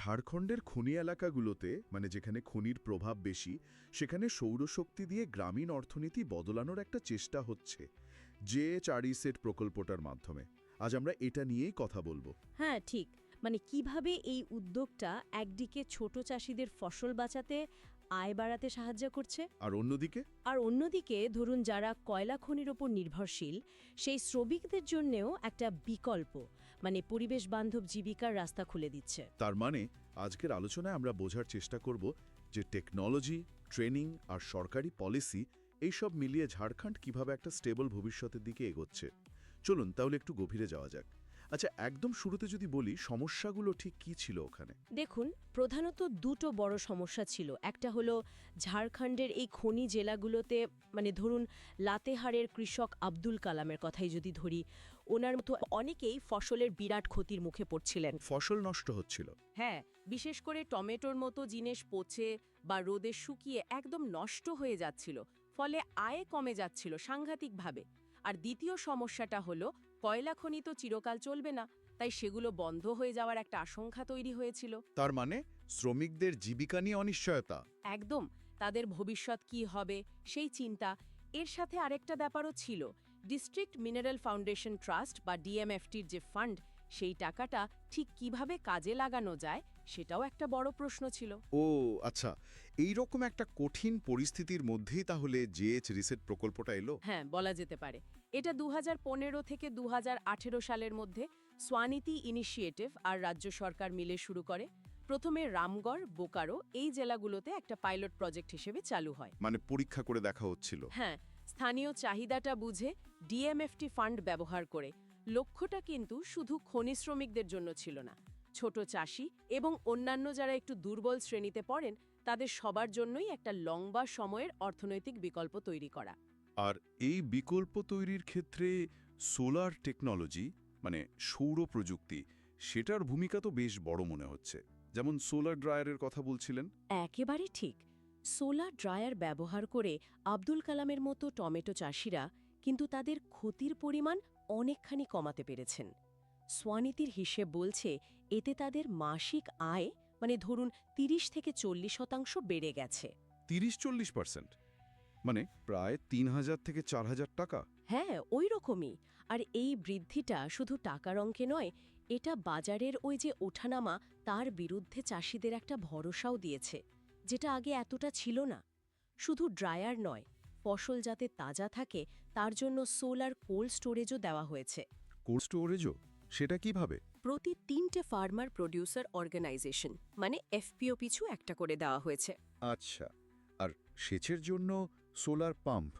ঝাড়খণ্ডের খনি এলাকাগুলোতে মানে যেখানে খনির প্রভাব বেশি, সেখানে সৌরশক্তি দিয়ে গ্রামীণ অর্থনীতি বদলানোর একটা চেষ্টা হচ্ছে, যে চারি সেট প্রকল্পটার মাধ্যমে। আজ আমরা এটা নিয়েই কথা বলব। হ্যাঁ ঠিক। মানে কীভাবে এই উদ্যোগটা একদিকে ছোট চাষিদের ফসল বাঁচাতে আয় বাড়াতে সাহায্য করছে। আর অন্যদিকে? আর অন্যদিকে ধরুন যারা কয়লা খনির ওপর নির্ভরশীল সেই শ্রমিকদের জন্যেও একটা বিকল্প মানে পরিবেশ বান্ধব জীবিকার রাস্তা খুলে দিচ্ছে। তার মানে আজকের আলোচনায় আমরা বোঝার চেষ্টা করব যে টেকনোলজি ট্রেনিং আর সরকারি পলিসি এইসব মিলিয়ে ঝাড়খণ্ড কীভাবে একটা স্টেবল ভবিষ্যতের দিকে এগোচ্ছে। চলুন তাহলে একটু গভীরে যাওয়া যাক। আচ্ছা একদম শুরুতে যদি বলি সমস্যাগুলো ঠিক কি ছিল ওখানে? দেখুন প্রধানত দুটো বড় সমস্যা ছিল। একটা হলো ঝাড়খণ্ডের এই খনি জেলাগুলোতে মানে ধরুন লাতেহারের কৃষক আব্দুল কালামের কথাই যদি ধরি ওনার মতো অনেকেই ফসলের বিরাট ক্ষতির মুখে পড়ছিলেন। ফসল নষ্ট হচ্ছিল? হ্যাঁ বিশেষ করে টমেটোর মতো জিনিস পচে বা রোদে শুকিয়ে একদম নষ্ট হয়ে যাচ্ছিল ফলে আয় কমে যাচ্ছিল সাংঘাতিকভাবে। আর দ্বিতীয় সমস্যাটা হলো কয়লা খনি তো চিরকাল চলবে না তাই সেগুলো বন্ধ হয়ে যাওয়ার একটা আশঙ্কা তৈরি হয়েছিল। তার মানে শ্রমিকদের জীবিকা নিয়ে অনিশ্চয়তা? একদম তাদের ভবিষ্যৎ কি হবে সেই চিন্তা। এর সাথে আরেকটা ব্যাপারও ছিল ডিস্ট্রিক্ট মিনারেল ফাউন্ডেশন ট্রাস্ট বা ডিএমএফটির যে ফান্ড সেই টাকাটা ঠিক কীভাবে কাজে লাগানো যায় সেটাও একটা বড় প্রশ্ন ছিল। ও আচ্ছা। এই রকম একটা কঠিন পরিস্থিতির মধ্যেই তাহলে জিএইচ রিসেট প্রকল্পটা এলো? হ্যাঁ বলা যেতে পারে। এটা দুহাজার পনেরো থেকে দুহাজার আঠারো সালের মধ্যে স্বানীতি ইনিশিয়েটিভ আর রাজ্য সরকার মিলে শুরু করে। প্রথমে রামগড় বোকারো এই জেলাগুলোতে একটা পাইলট প্রজেক্ট হিসেবে চালু হয়। মানে পরীক্ষা করে দেখা হচ্ছিল। হ্যাঁ স্থানীয় চাহিদাটা বুঝে ডিএমএফটি ফান্ড ব্যবহার করে। লক্ষ্যটা কিন্তু শুধু খনি শ্রমিকদের জন্য ছিল না ছোট চাষি এবং অন্যান্য যারা একটু দুর্বল শ্রেণীতে পড়েন তাদের সবার জন্যই একটা লম্বা সময়ের অর্থনৈতিক বিকল্প তৈরি করা। আর এই বিকল্প তৈরির ক্ষেত্রে সোলার টেকনোলজি মানে সৌর প্রযুক্তি সেটার ভূমিকা তো বেশ বড় মনে হচ্ছে। যেমন সোলার ড্রায়ারের কথা বলছিলেন। একেবারে ঠিক। সোলার ড্রায়ার ব্যবহার করে আব্দুল কালামের মতো টমেটো চাষিরা কিন্তু তাদের ক্ষতির পরিমাণ অনেকখানি কমাতে পেরেছেন। স্বানীতির হিসেব বলছে এতে তাদের মাসিক আয় মানে ধরুন ৩০ থেকে চল্লিশ শতাংশ বেড়ে গেছে। তিরিশ চল্লিশ পার্সেন্ট? মানে প্রায় তিন হাজার থেকে চার হাজার টাকা? হ্যাঁ ওই রকমই। আর এই বৃদ্ধিটা শুধু টাকার অঙ্কে নয় এটা বাজারের ওই যে ওঠানামা তার বিরুদ্ধে চাষিদের একটা ভরসাও দিয়েছে যেটা আগে এতটা ছিল না। শুধু ড্রায়ার নয় ফসল যাতে তাজা থাকে তার জন্য সোলার কোল্ড স্টোরেজও দেওয়া হয়েছে। কোল্ড স্টোরেজও? সেটা কীভাবে? প্রতি তিনটে ফার্মার প্রডিউসার অর্গানাইজেশন মানে এফপিও পিছু একটা করে দেওয়া হয়েছে। আচ্ছা আর সেচের জন্য সোলার পাম্প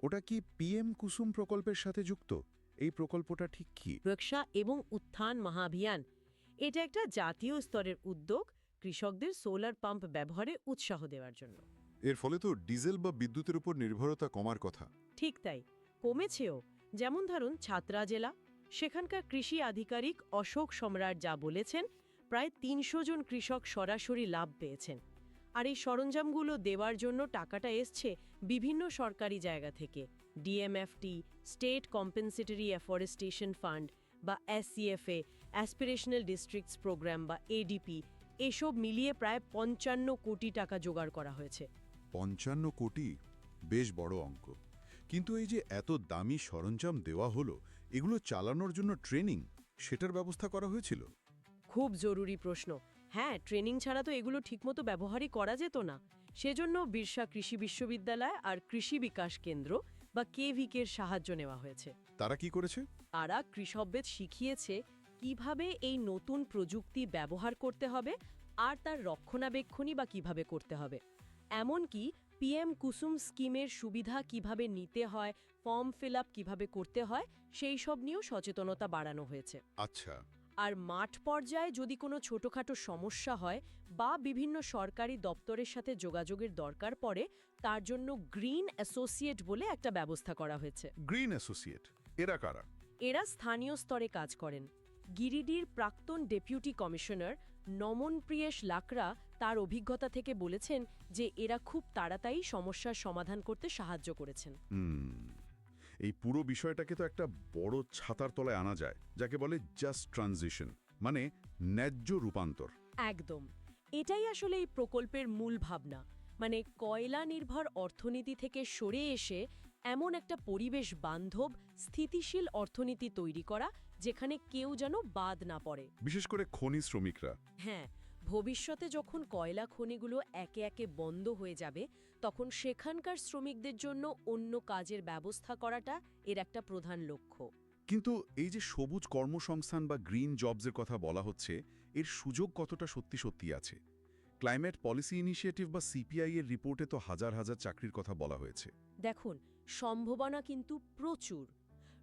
ওটা কি পিএম কুসুম প্রকল্পের সাথে যুক্ত? এই প্রকল্পটা ঠিক কি? রক্ষা এবং উত্থান মহাভিয়ান এটা একটা জাতীয় স্তরের উদ্যোগ কৃষকদের সোলার পাম্প ব্যবহারে উৎসাহ দেওয়ার জন্য। এর ফলে তো ডিজেল বা বিদ্যুতের উপর নির্ভরতা কমার কথা। ঠিক তাই কমেছেও যেমন ধরুন ছাত্রা জেলা সেখানকার কৃষি আধিকারিক অশোক সম্রাট যা বলেছেন, প্রায় তিনশো জন কৃষক সরাসরি লাভ পেয়েছেন। আর এই সরঞ্জামগুলো দেওয়ার জন্য টাকাটা এসছে বিভিন্ন সরকারি জায়গা থেকে। DMFT, state compensatory afforestation fund বা এসসিএফএ, অ্যাসপিরেশনাল ডিস্ট্রিক্টস প্রোগ্রাম বা এডিপি, এসব মিলিয়ে প্রায় পঞ্চান্ন কোটি টাকা জোগাড় করা হয়েছে। পঞ্চান্ন কোটি? বেশ বড় অঙ্ক। কিন্তু এই যে এত দামি সরঞ্জাম দেওয়া হলো এগুলো চালানোর জন্য ট্রেনিং সেটার ব্যবস্থা করা হয়েছিল? খুব জরুরি প্রশ্ন। হ্যাঁ ট্রেনিং ছাড়া তো এগুলো ঠিকমতো ব্যবহারই করা যেত না। সেজন্য বিরসা কৃষি বিশ্ববিদ্যালয় আর কৃষি বিকাশ কেন্দ্র বা কেভিকের সাহায্য নেওয়া হয়েছে। তারা কি করেছে? তারা কৃষকবেদ শিখিয়েছে কীভাবে এই নতুন প্রযুক্তি ব্যবহার করতে হবে আর তার রক্ষণাবেক্ষণই বা কীভাবে করতে হবে। এমনকি পিএম কুসুম স্কিমের সুবিধা কীভাবে নিতে হয় ফর্ম ফিল আপ কীভাবে করতে হয় সেই সব নিয়েও সচেতনতা বাড়ানো হয়েছে। আচ্ছা। আর মাঠ পর্যায়ে যদি কোনো ছোটখাটো সমস্যা হয় বা বিভিন্ন সরকারি দপ্তরের সাথে যোগাযোগের দরকার পড়ে তার জন্য গ্রিন অ্যাসোসিয়েট বলে একটা ব্যবস্থা করা হয়েছে। গ্রিন অ্যাসোসিয়েট এরা কারা? এরা স্থানীয় স্তরে কাজ করেন। গিরিডির প্রাক্তন ডেপুটি কমিশনার নমন প্রিয়েশ লাকড়া তার অভিজ্ঞতা থেকে বলেছেন যে এরা খুব তাড়াতাড়ি সমস্যার সমাধান করতে সাহায্য করেছেন। এই পুরো বিষয়টাকে তো একটা বড় ছাতার তলায় আনা যায় যাকে বলে জাস্ট ট্রানজিশন মানে ন্যায্য রূপান্তর। একদম এটাই আসলে এই প্রকল্পের মূল ভাবনা মানে কয়লা নির্ভর অর্থনীতি থেকে সরে এসে এমন একটা পরিবেশ বান্ধব স্থিতিশীল অর্থনীতি তৈরি করা যেখানে কেউ যেন বাদ না পড়ে। বিশেষ করে খনি শ্রমিকরা। হ্যাঁ ভবিষ্যতে যখন কয়লা খনিগুলো একে একে বন্ধ হয়ে যাবে তখন সেখানকার শ্রমিকদের জন্য অন্য কাজের ব্যবস্থা করাটা এর একটা প্রধান লক্ষ্য। কিন্তু এই যে সবুজ কর্মসংস্থান বা গ্রিন জবসের কথা বলা হচ্ছে এর সুযোগ কতটা সত্যি সত্যি আছে? ক্লাইমেট পলিসি ইনিশিয়েটিভ বা সিপিআই এর রিপোর্টে তো হাজার হাজার চাকরির কথা বলা হয়েছে। দেখুন সম্ভাবনা কিন্তু প্রচুর।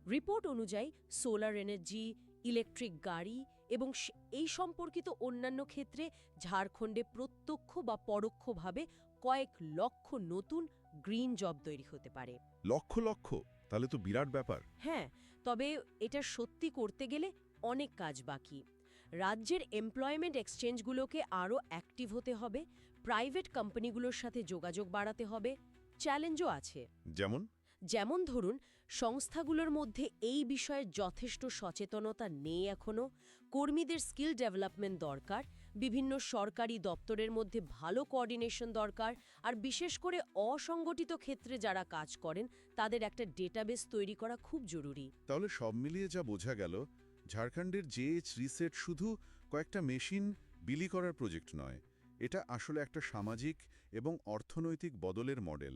রিপোর্ট অনুযায়ী সোলার এনার্জি ইলেকট্রিক গাড়ি এবং এই সম্পর্কিত অন্যান্য ক্ষেত্রে ঝাড়খণ্ডে প্রত্যক্ষ বা পরোক্ষভাবে কয়েক লক্ষ নতুন গ্রিন জব তৈরি হতে পারে। লক্ষ লক্ষ? তাহলে তো বিরাট ব্যাপার। হ্যাঁ তবে এটা সত্যি করতে গেলে অনেক কাজ বাকি। রাজ্যের এমপ্লয়মেন্ট এক্সচেঞ্জগুলোকে আরও অ্যাক্টিভ হতে হবে প্রাইভেট কোম্পানিগুলোর সাথে যোগাযোগ বাড়াতে হবে চ্যালেঞ্জও আছে। যেমন? যেমন ধরুন সংস্থাগুলোর মধ্যে এই বিষয়ে যথেষ্ট সচেতনতা নেই এখনও কর্মীদের স্কিল ডেভেলপমেন্ট দরকার, বিভিন্ন সরকারি দপ্তরের মধ্যে ভালো কোঅর্ডিনেশন দরকার, আর বিশেষ করে অসংগঠিত ক্ষেত্রে যারা কাজ করেন, তাদের একটা ডেটাবেস তৈরি করা খুব জরুরি। তাহলে সব মিলিয়ে যা বোঝা গেল, ঝাড়খণ্ডের জেএইচ রিসেট শুধু কয়েকটা মেশিন বিলি করার প্রজেক্ট নয়, এটা আসলে একটা সামাজিক এবং অর্থনৈতিক বদলের মডেল।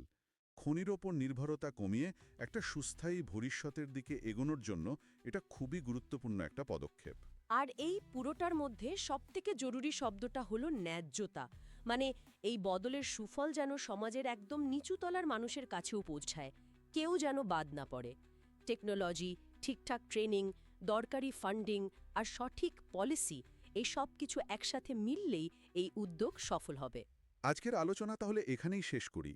খনির ওপর নির্ভরতা কমিয়ে একটা সুস্থায়ী ভবিষ্যতের দিকে এগোনোর জন্য এটা খুবই গুরুত্বপূর্ণ একটা পদক্ষেপ। আর এই পুরোটার মধ্যে সবথেকে জরুরি শব্দটা হলো ন্যায্যতা। মানে এই বদলের সুফল যেন সমাজের একদম নিচুতলার মানুষের কাছেও পৌঁছায় কেউ যেন বাদ না পড়ে। টেকনোলজি ঠিকঠাক ট্রেনিং দরকারি ফান্ডিং আর সঠিক পলিসি এই সব কিছু একসাথে মিললেই এই উদ্যোগ সফল হবে। আজকের আলোচনা তাহলে এখানেই শেষ করি।